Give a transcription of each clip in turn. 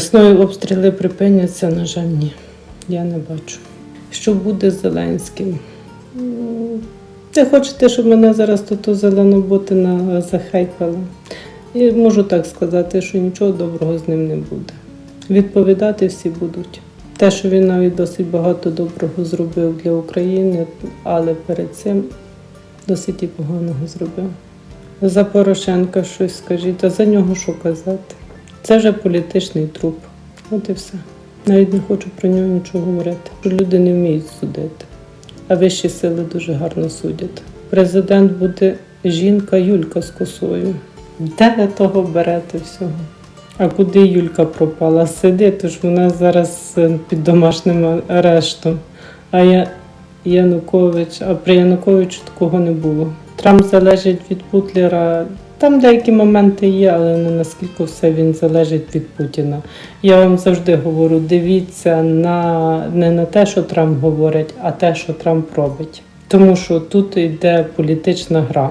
Весною обстріли припиняться, на жаль, ні. Я не бачу. Що буде з Зеленським? М, хочете, щоб мене зараз тут зеленоботина захайкала? І можу так сказати, що нічого доброго з ним не буде. Відповідати всі будуть. Те, що він навіть досить багато доброго зробив для України, але перед цим досить і поганого зробив. За Порошенка щось скажіть, а за нього що казати? Це вже політичний труп. От і все. Навіть не хочу про нього нічого говорити. Люди не вміють судити, а вищі сили дуже гарно судять. Президент буде жінка Юлька з косою. Де ви того берете всього? А куди Юлька пропала? Сидить, тож вона зараз е, під домашнім арештом. А я Янукович, а при Януковичу такого не було. Трамп залежить від Путлера. Там деякі моменти є, але не наскільки все він залежить від Путіна. Я вам завжди говорю: дивіться на не на те, що Трамп говорить, а те, що Трамп робить. Тому що тут йде політична гра.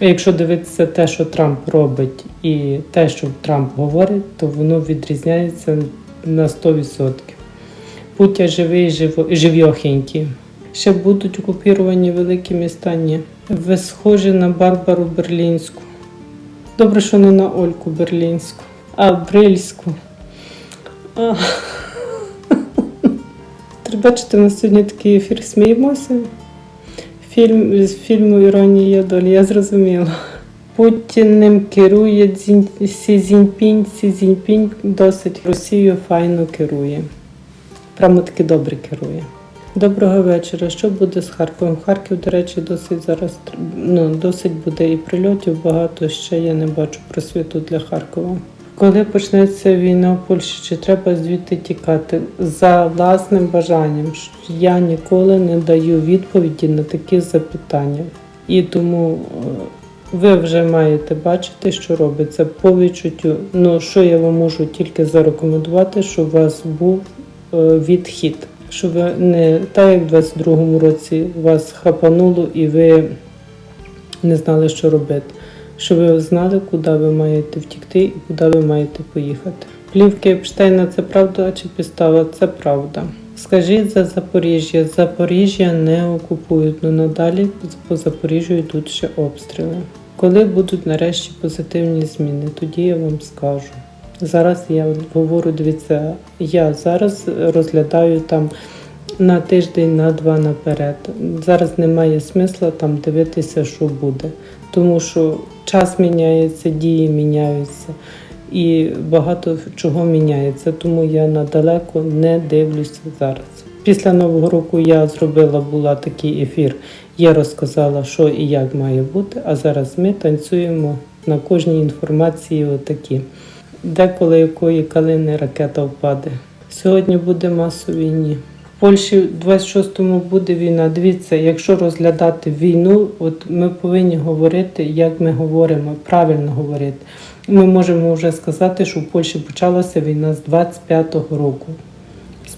Якщо дивитися те, що Трамп робить, і те, що Трамп говорить, то воно відрізняється на 100%. Путя живий, живо, живьохенький. Ще будуть окупіровані великі міста? Ні. Ви схожі на Барбару Берлінську. Добре, що не на Ольку Берлінську, а Брильську. А. Треба бачити, на сьогодні такий ефір сміємося. Фільм з фільму Іронія долі, я зрозуміла. Путіним керує Цзінь- Сі досить Росією файно керує. Прямо таки добре керує. Доброго вечора. Що буде з Харковом? Харків, до речі, досить зараз ну, досить буде і прильотів багато. Ще я не бачу просвіту для Харкова. Коли почнеться війна в Польщі, чи треба звідти тікати? За власним бажанням. Я ніколи не даю відповіді на такі запитання. І тому е, ви вже маєте бачити, що робиться по відчуттю. Ну, що я вам можу тільки зарекомендувати, щоб у вас був е, відхід. Щоб не так, як в 22-му році вас хапануло і ви не знали, що робити. Щоб ви знали, куди ви маєте втікти і куди ви маєте поїхати. Плівки Епштейна це правда чи підстава? Це правда. Скажіть за Запоріжжя. Запоріжжя не окупують, але надалі по Запоріжжю йдуть ще обстріли. Коли будуть нарешті позитивні зміни, тоді я вам скажу. Зараз я говорю, дивіться, я зараз розглядаю там на тиждень, на два наперед. Зараз немає смисла там дивитися, що буде, тому що час міняється, дії міняються і багато чого міняється. Тому я надалеко не дивлюся зараз. Після нового року я зробила була такий ефір. Я розказала, що і як має бути. А зараз ми танцюємо на кожній інформації. Отакі. Деколи якої калини ракета впаде. Сьогодні буде масові ні. В Польщі в 26-му буде війна. Дивіться, якщо розглядати війну, от ми повинні говорити, як ми говоримо, правильно говорити. Ми можемо вже сказати, що в Польщі почалася війна з 25-го року.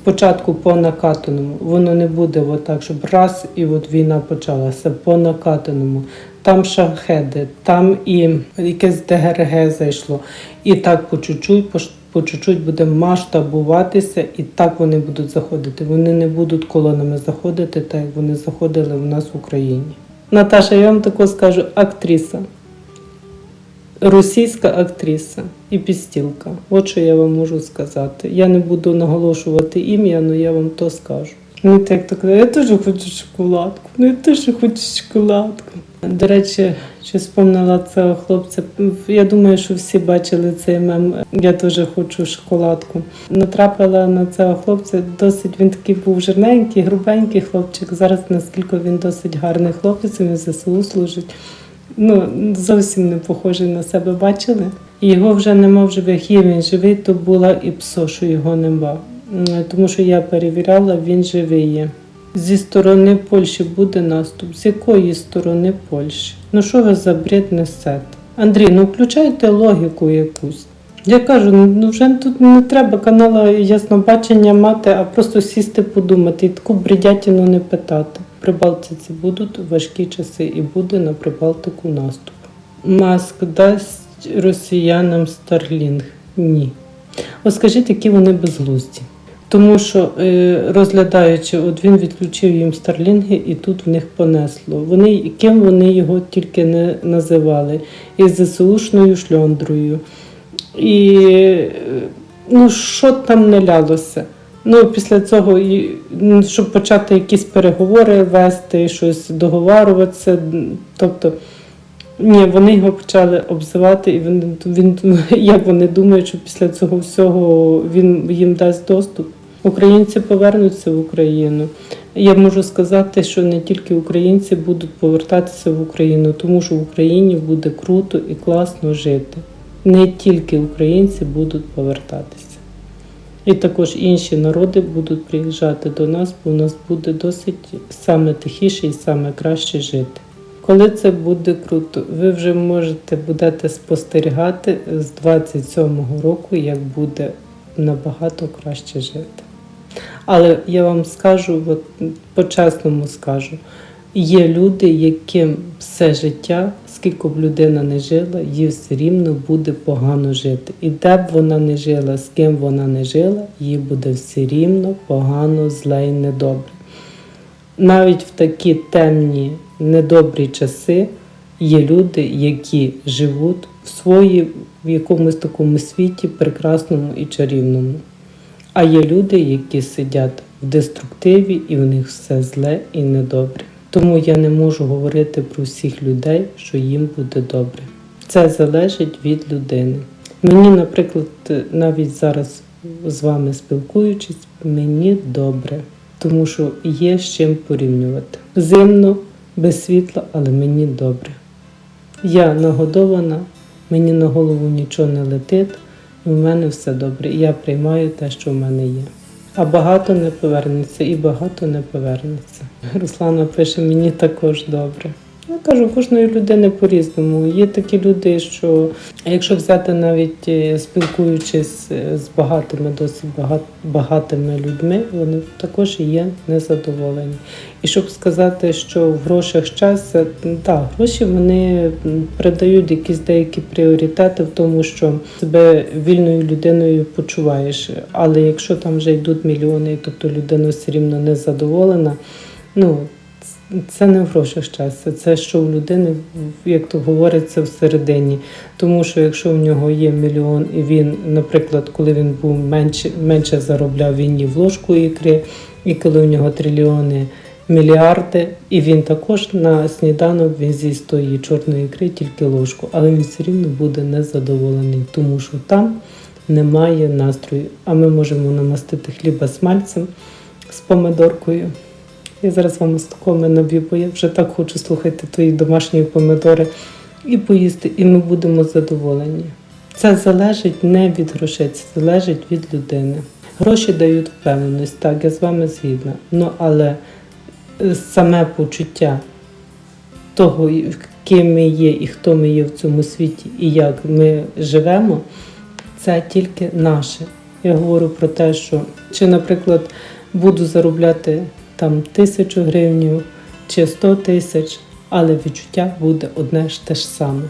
Спочатку по накатаному. Воно не буде отак, щоб раз і от війна почалася по накатаному. Там шахеди, там і якесь ДГРГ зайшло. І так по чуть-чуть, по, чуть-чуть буде масштабуватися, і так вони будуть заходити. Вони не будуть колонами заходити, так як вони заходили в нас в Україні. Наташа, я вам тако скажу, актриса. Російська актриса і підстілка. От що я вам можу сказати. Я не буду наголошувати ім'я, але я вам то скажу. Ну так так, я теж хочу шоколадку. Ну я теж хочу шоколадку. До речі, ще спомнила цього хлопця. Я думаю, що всі бачили цей мем. Я теж хочу шоколадку. Натрапила на цього хлопця. Досить він такий був жирненький, грубенький хлопчик. Зараз наскільки він досить гарний хлопець, він в ЗСУ служить ну, зовсім не похожий на себе бачили. Його вже нема в живих. Є він живий, то була і псо, що його нема. Тому що я перевіряла, він живий є. Зі сторони Польщі буде наступ. З якої сторони Польщі? Ну що ви за бред несете? Андрій, ну включайте логіку якусь. Я кажу, ну вже тут не треба канала яснобачення мати, а просто сісти подумати і таку бредятину не питати. При Балтиці будуть важкі часи і буде на Прибалтику наступ. Маск дасть росіянам Старлінг? Ні. От скажіть, які вони безглузді. Тому що е, розглядаючи, от він відключив їм старлінги, і тут в них понесло. Вони ким вони його тільки не називали, і ЗСУшною шльондрою. І е, ну, що там не лялося. Ну, після цього, щоб почати якісь переговори вести, щось договарюватися. Тобто, ні, вони його почали обзивати, і він, він, як вони думають, що після цього всього він їм дасть доступ. Українці повернуться в Україну. Я можу сказати, що не тільки українці будуть повертатися в Україну, тому що в Україні буде круто і класно жити. Не тільки українці будуть повертатися. І також інші народи будуть приїжджати до нас, бо у нас буде досить саме тихіше і саме краще жити. Коли це буде круто, ви вже можете будете спостерігати з 27-го року, як буде набагато краще жити. Але я вам скажу, от, по-чесному скажу, є люди, яким все життя, скільки б людина не жила, їй все рівно буде погано жити. І де б вона не жила, з ким вона не жила, їй буде все рівно погано, зле і недобре. Навіть в такі темні, недобрі часи є люди, які живуть в свої, в якомусь такому світі прекрасному і чарівному. А є люди, які сидять в деструктиві, і в них все зле і недобре. Тому я не можу говорити про всіх людей, що їм буде добре. Це залежить від людини. Мені, наприклад, навіть зараз з вами спілкуючись, мені добре, тому що є з чим порівнювати. Зимно, без світла, але мені добре. Я нагодована, мені на голову нічого не летить, і в мене все добре. Я приймаю те, що в мене є. А багато не повернеться і багато не повернеться. Руслана пише, мені також добре. Я кажу, кожної людини по-різному. Є такі люди, що якщо взяти навіть е, спілкуючись е, з багатими, досить багатими людьми, вони також є незадоволені. І щоб сказати, що в грошах щастя, так, гроші вони придають якісь деякі пріоритети в тому, що себе вільною людиною почуваєш. Але якщо там вже йдуть мільйони, тобто людина все рівно не задоволена, ну це не в грошах щастя, це що в людини, як то говориться, всередині. Тому що якщо в нього є мільйон, і він, наприклад, коли він був менше, менше заробляв, він їв ложку ікри, і коли в нього трильйони, мільярди, і він також на сніданок він з'їсть тої чорної ікри тільки ложку, але він все рівно буде незадоволений, тому що там немає настрою. А ми можемо намастити хліба з мальцем, з помидоркою. Я зараз вам такого наб'ю, бо я вже так хочу слухати твої домашні помидори і поїсти, і ми будемо задоволені. Це залежить не від грошей, це залежить від людини. Гроші дають впевненість, так, я з вами згідна. Ну, але е, саме почуття того, ким ми є і хто ми є в цьому світі, і як ми живемо, це тільки наше. Я говорю про те, що чи, наприклад, буду заробляти там тисячу гривень чи сто тисяч, але відчуття буде одне ж те ж саме.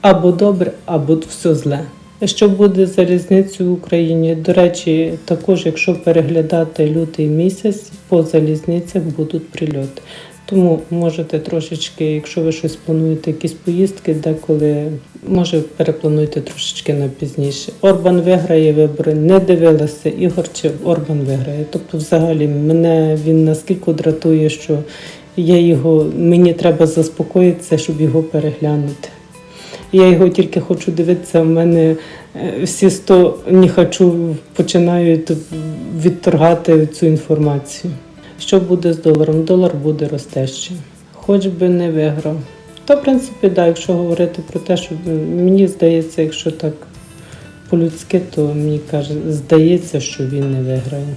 Або добре, або все зле. Що буде за різницю в Україні? До речі, також, якщо переглядати лютий місяць, по залізницях будуть прильоти. Тому можете трошечки, якщо ви щось плануєте, якісь поїздки, деколи може переплануйте трошечки на пізніше. Орбан виграє вибори, не дивилася Ігор чи Орбан виграє. Тобто, взагалі, мене він наскільки дратує, що я його мені треба заспокоїтися, щоб його переглянути. Я його тільки хочу дивитися. У мене е, всі сто не хочу починають відторгати цю інформацію. Що буде з доларом? Долар буде росте ще. Хоч би не виграв. То, в принципі, да, якщо говорити про те, що мені здається, якщо так по-людськи, то мені каже, здається, що він не виграє.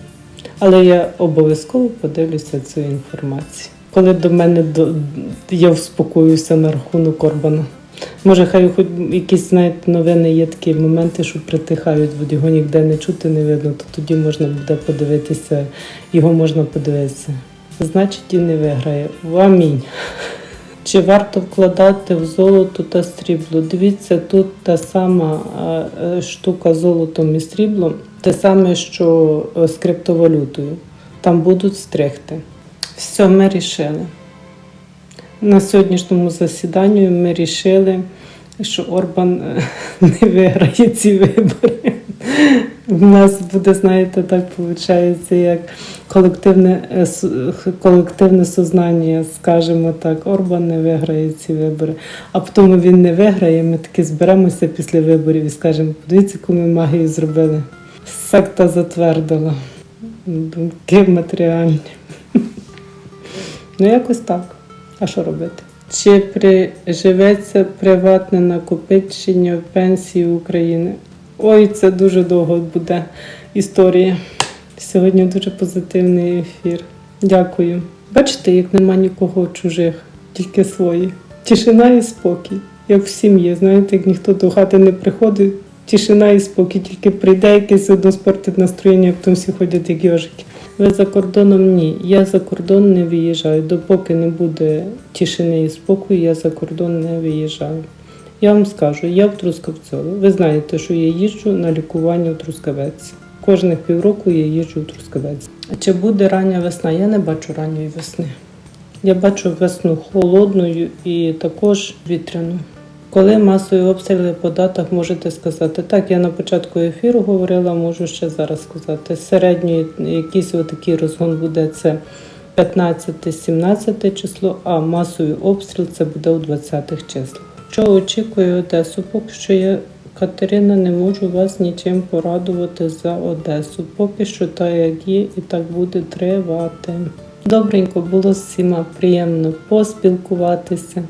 Але я обов'язково подивлюся цю інформацію. Коли до мене до, я вспокоюся на рахунок Орбана. Може, хай хоч якісь знаєте, новини є такі моменти, що притихають, бо його ніде не чути, не видно, то тоді можна буде подивитися, його можна подивитися. Значить, і не виграє. Амінь. Чи варто вкладати в золото та срібло? Дивіться, тут та сама е, штука з золотом і сріблом, те саме, що е, з криптовалютою. Там будуть стригти. Все, ми рішили. На сьогоднішньому засіданні ми рішили, що Орбан е, не виграє ці вибори. У нас буде, знаєте, так виходить, як колективне, е, колективне сознання, скажімо так, Орбан не виграє ці вибори. А потім він не виграє, ми таки зберемося після виборів і скажемо, подивіться, яку ми магію зробили. Секта затвердила. Думки матеріальні. Ну, якось так. А що робити? Чи приживеться приватне накопичення пенсії України? Ой, це дуже довго буде історія. Сьогодні дуже позитивний ефір. Дякую. Бачите, як нема нікого чужих, тільки свої. Тишина і спокій, як в сім'ї. Знаєте, як ніхто до хати не приходить, тишина і спокій, тільки прийде якесь одно спортить настроєння, а потім всі ходять як йожики. Ви за кордоном ні. Я за кордон не виїжджаю. Допоки не буде тишини і спокою, я за кордон не виїжджаю. Я вам скажу, я в Трускавцьові. Ви знаєте, що я їжджу на лікування в Трускавець. Кожних півроку я їжджу в Трускавець. Чи буде рання весна? Я не бачу ранньої весни. Я бачу весну холодною і також вітряну. Коли масові обстріли по датах можете сказати? Так, я на початку ефіру говорила, можу ще зараз сказати. Середньої якийсь отакий розгон буде це 15-17 число, а масовий обстріл це буде у 20-х числах. Що очікує Одесу? Поки що я, Катерина, не можу вас нічим порадувати за Одесу. Поки що так як є, і так буде тривати. Добренько було з всіма приємно поспілкуватися.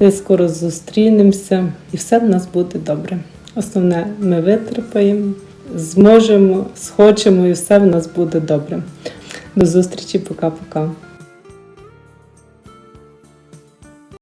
Ми скоро зустрінемося, і все в нас буде добре. Основне, ми витерпаємо, зможемо, схочемо, і все в нас буде добре. До зустрічі, пока-пока.